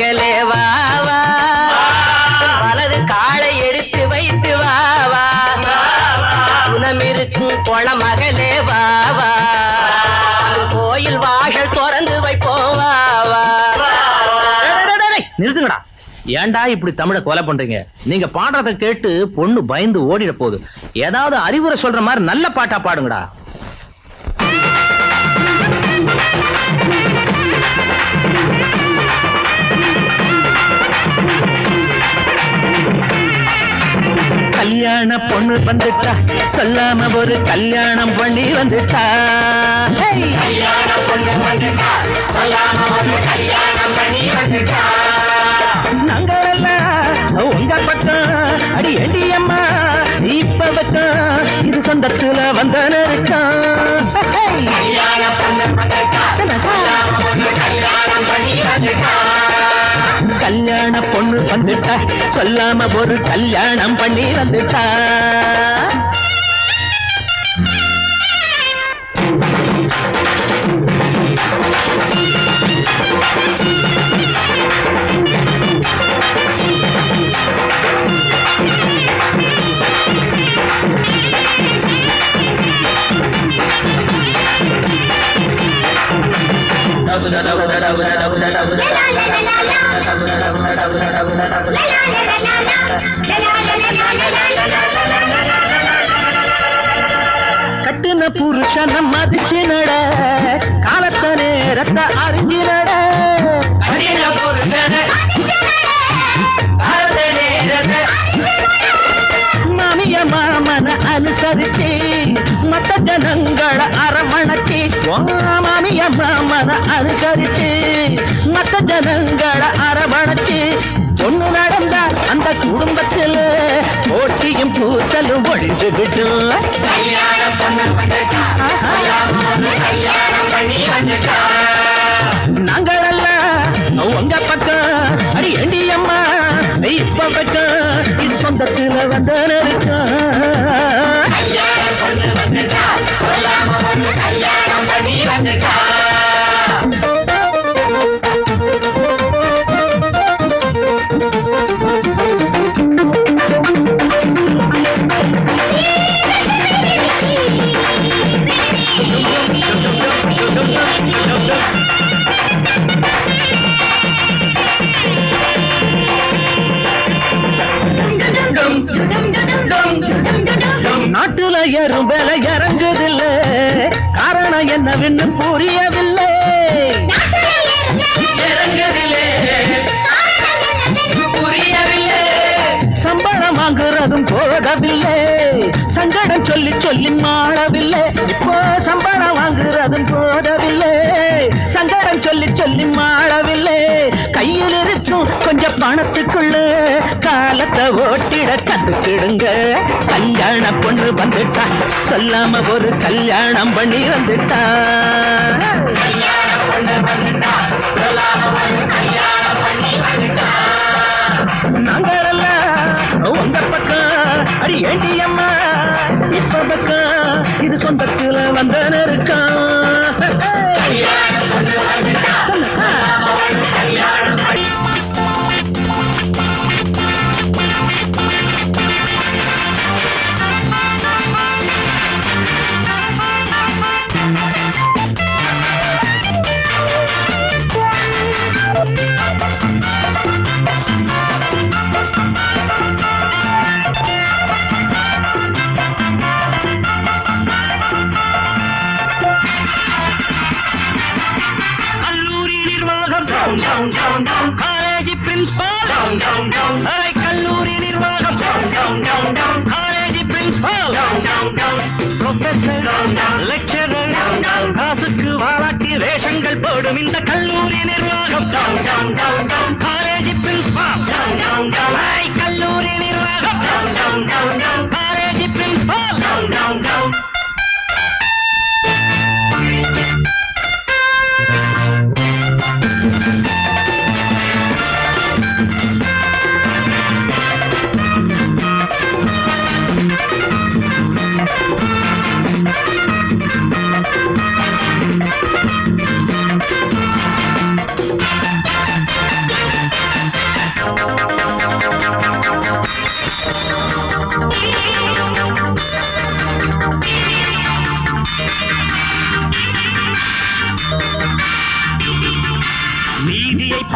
மகளே வாவா வலது காலை எடுத்து வைத்து வா வா. குணமிருக்கும் குளமகளே மகளே வாவா கோயில் வாசல் திறந்து வைப்போம் நிறுத்துங்கடா. ஏன்டா இப்படி தமிழை கொலை பண்றீங்க? நீங்க பாடுறத கேட்டு பொண்ணு பயந்து ஓடிட போகுது. ஏதாவது அறிவுரை சொல்ற மாதிரி நல்ல பாட்டா பாடுங்கடா. கல்யாண பொண்ணு வந்துட்டா சொல்லாம ஒரு கல்யாணம் பண்ணி வந்துட்டா! நாங்களெல்லாம் உங்க பக்கம் அடி ஏண்டி அம்மா இப்ப பக்கம் இது சொந்தத்துல வந்த கல்யாண பொண்ணு வந்துட்டா. சொல்லாம ஒரு கல்யாணம் பண்ணி வந்துட்டா. கட்டுன புருஷன மதிச்சு நட காலத்த நேரத்தை அறிஞ்சு நட மாமிய மாமன அனுசரிச்சு மத்த ஜனங்கள அரவணைச்சு மாமிய மாமன அனுசரிச்சு மத்த ஜனங்கள அரவணைச்சு. ஒண்ணு நடந்தா அந்த குடும்பத்தில் போட்டியும் பூசலும் நாங்களெல்லாம் பக்கம் இது சொந்தத்துல வந்த நெருக்கம் சங்கடம் சொல்லி சொல்லி மாளவில்லை இப்போ சம்பளம் வாங்குறதும் போதவில்லை. சங்கடம் சொல்லி சொல்லி மாளவில்லை கையில் இருக்கும் கொஞ்சம் பணத்துக்குள்ள காலத்தை ஓட்டிட கத்துக்கிடுங்க கல்யாண பொண்ணு வந்துட்டா சொல்லாம ஒரு கல்யாணம் பண்ணி வந்துட்டா. நாங்களெல்லாம் உங்க பக்கம் அடி ஏண்டி அம்மா இது சொந்தத்துல வந்த நெருக்கம் வேஷங்கள் போடும் இந்த கல்லூரி நிர்வாகம் காலேஜ் பிரின்சிபால்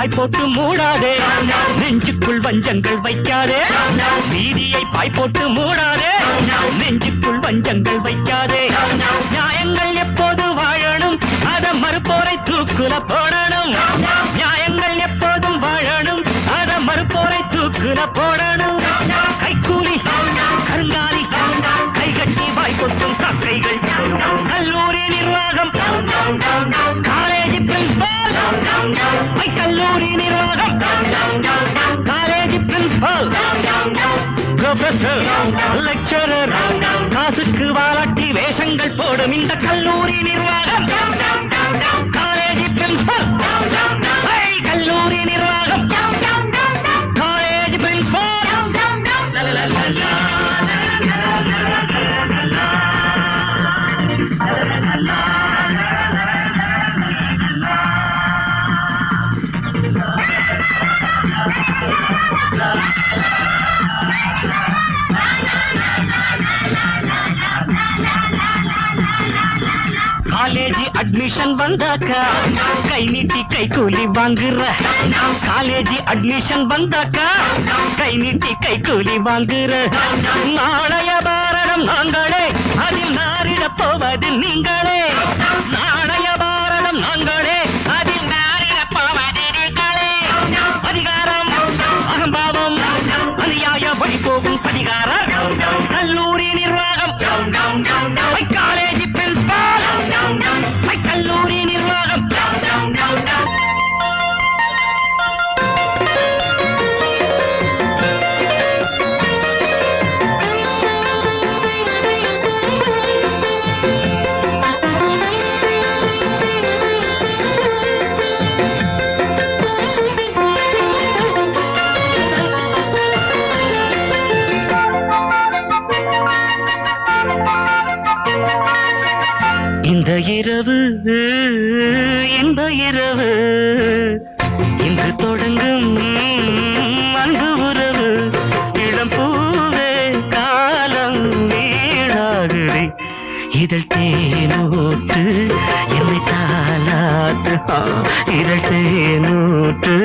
பாய் போட்டு மூடாதே. நெஞ்சுக்குள் வஞ்சங்கள் வைக்காதே. வீதியை பாய் போட்டு மூடாதே. நெஞ்சுக்குள் வஞ்சங்கள் வைக்காதே. நியாயங்கள் எப்போது வாழணும்? அத மறுப்போரை தூக்குல போடணும். நியாயங்கள் எப்போதும் வாழணும்? அத மறுப்போரை தூக்குல போட ப்ரொஃபசர் லெக்சரர் காசுக்கு வாலாட்டி வேஷங்கள் போடும் இந்த கல்லூரி நிர்வாகம். அட்மிஷன் வந்தாக்கா கை நீட்டி கை கூலி வாங்குற காலேஜ் அட்மிஷன் வந்தாக்கா கை நீட்டி கை கூலி வாங்குற நாளைய பாரதம் நாங்களே அதில் நாரிட போவது நீங்களே இன்று தொடங்கும் அன்பு உறவு. இளம் பூவே காலம் வீழாகுதே இதழ் தேனூற்று என்னை தாலாட்டு இதழ் தேனூற்று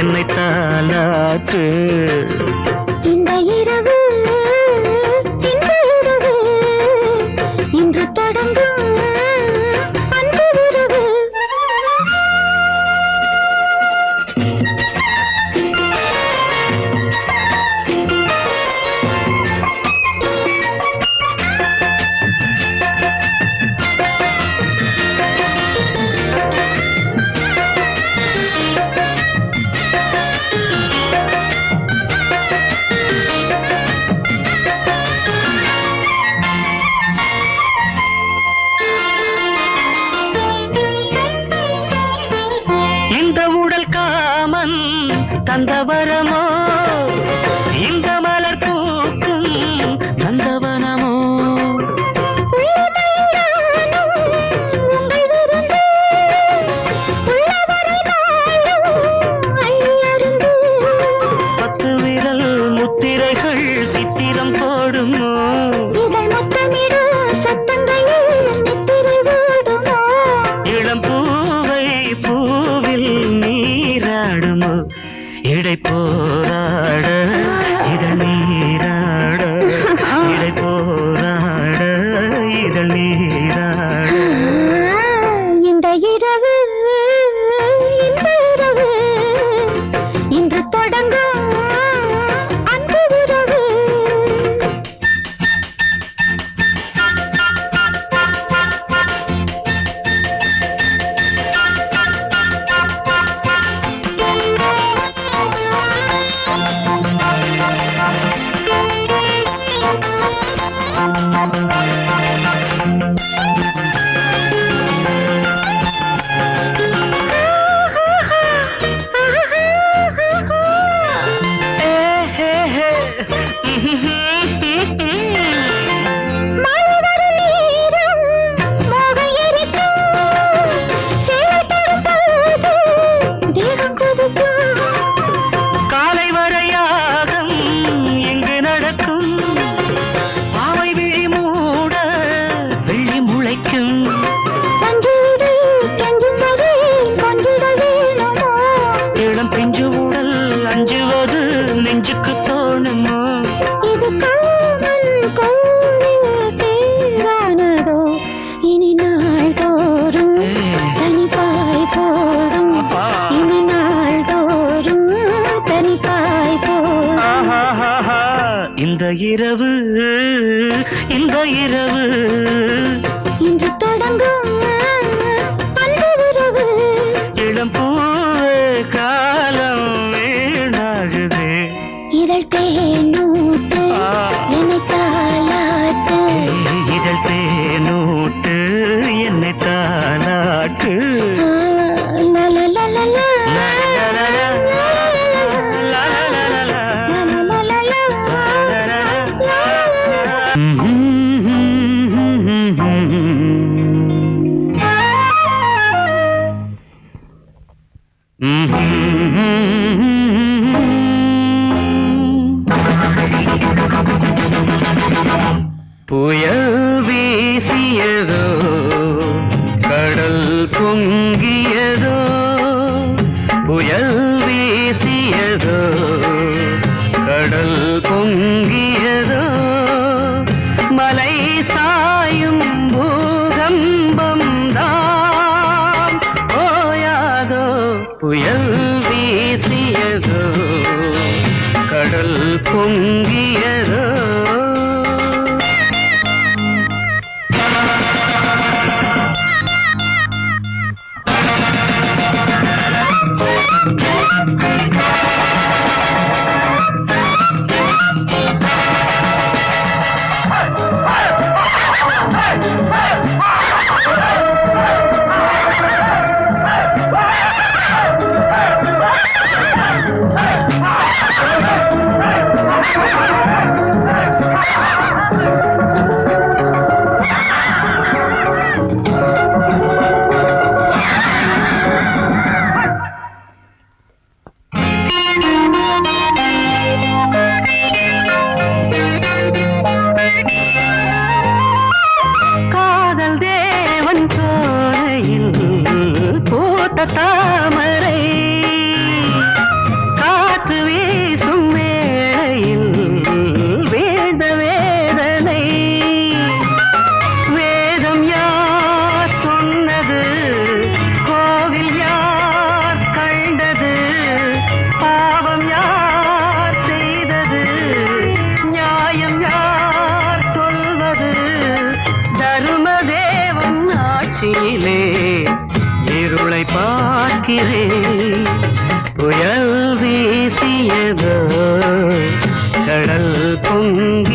என்னை தாலாட்டு இந்த இரவு தந்த வரமோ இரவு இந்த இரவு. இன்று தொடங்கும் கொண்டு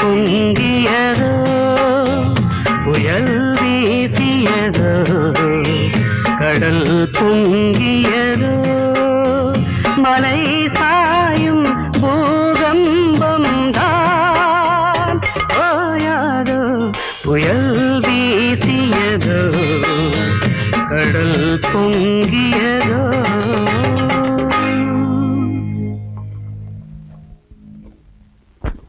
பொங்கியதோ புயல் வீசியதோ கடல் பொங்கியதோ மலை சாயும் பூகம்பம் தான். ஓயாதோ புயல் வீசியதோ கடல் பொங்கியதோ